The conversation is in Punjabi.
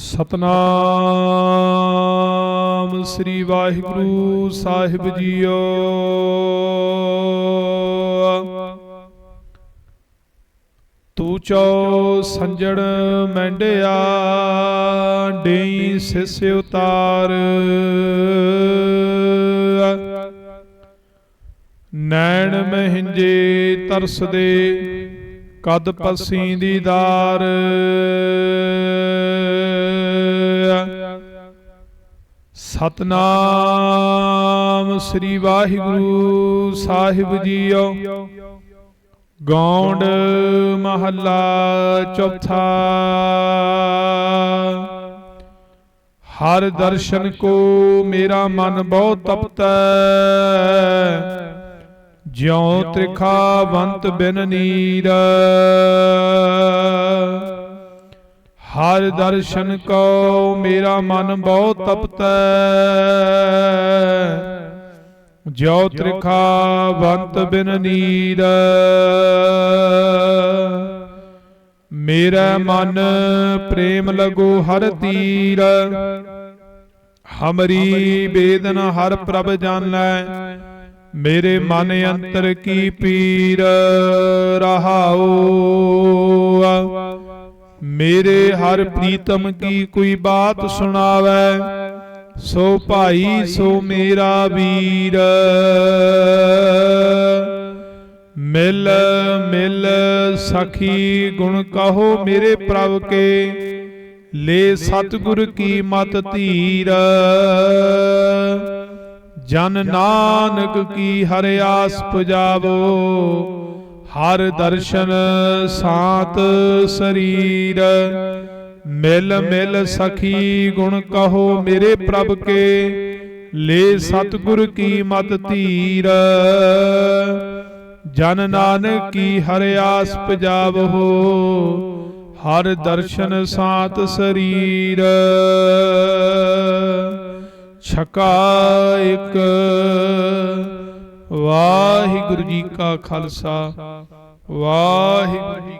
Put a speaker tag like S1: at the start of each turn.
S1: ਸਤਨਾਮ ਸ੍ਰੀ ਵਾਹਿਗੁਰੂ ਸਾਹਿਬ ਜੀਓ। ਤੂੰ ਚੋ ਸੰਜਣ ਮੈਂਡਿਆ, ਡੇਈ ਸਿਸ ਉਤਾਰ। ਨੈਣ ਮਹਿੰਜੇ ਤਰਸਦੇ ਕਦ ਪਸੀ ਦੀਦਾਰ ਸਤਨਾਮ ਸ੍ਰੀ ਵਾਹਿਗੁਰੂ ਸਾਹਿਬ ਜੀਓ। ਗੌਂਡ ਮਹੱਲਾ ਚੌਥਾ। ਹਰ ਦਰਸ਼ਨ ਕੋ ਮੇਰਾ ਮਨ ਬਹੁ ਤਪਤੈ। ਜਿਉ ਤ੍ਰਿਖਾਵੰਤ ਬਿਨ ਨੀਰ। ਹਰ ਦਰਸ਼ਨ ਕੋ ਮੇਰਾ ਮਨ ਬਹੁ ਤਪਤੈ। ਜਿਉ ਤ੍ਰਿਖਾਵੰਤ ਬਿਨ ਨੀਰ। ਮੇਰਾ ਮਨ ਪ੍ਰੇਮ ਲਗੋ ਹਰ ਤੀਰ। ਹਮਰੀ ਬੇਦਨ ਹਰ ਪ੍ਰਭ ਜਾਣੈ। ਮੇਰੇ ਮਨ ਅੰਤਰ ਕੀ ਪੀਰ ਰਹਾਉ ਮੇਰੇ ਹਰ ਪ੍ਰੀਤਮ ਕੀ ਕੋਈ ਬਾਤ ਸੁਣਾਵੇ? ਸੋ ਭਾਈ ਸੋ ਮੇਰਾ ਵੀਰ। ਮਿਲ ਮਿਲ ਸਖੀ ਗੁਣ ਕਹੋ ਮੇਰੇ ਪ੍ਰਭ ਕੇ। ਲੈ ਸਤਿਗੁਰ ਕੀ ਮਤ ਧੀਰ। ਜਨ ਨਾਨਕ ਕੀ ਹਰਿ ਆਸ ਪੁਜਾਵੋ ਹਰ ਦਰਸ਼ਨ ਸਾਤ ਸਰੀਰ। ਮਿਲ ਮਿਲ ਸਖੀ ਗੁਣ ਕਹੋ ਮੇਰੇ ਪ੍ਰਭ ਕੇ। ਲੈ ਸਤਿਗੁਰ ਕੀ ਮਤ ਧੀਰ। ਜਨ ਨਾਨਕ ਕੀ ਹਰਿ ਆਸ ਪੁਜਾਵੋ। ਹਰ ਦਰਸ਼ਨ ਸਾਤ ਸਰੀਰ। ਛਕਾ ਇੱਕ। ਵਾਹਿਗੁਰੂ ਜੀ ਕਾ ਖਾਲਸਾ। ਵਾਹਿਗੁਰੂ ਜੀ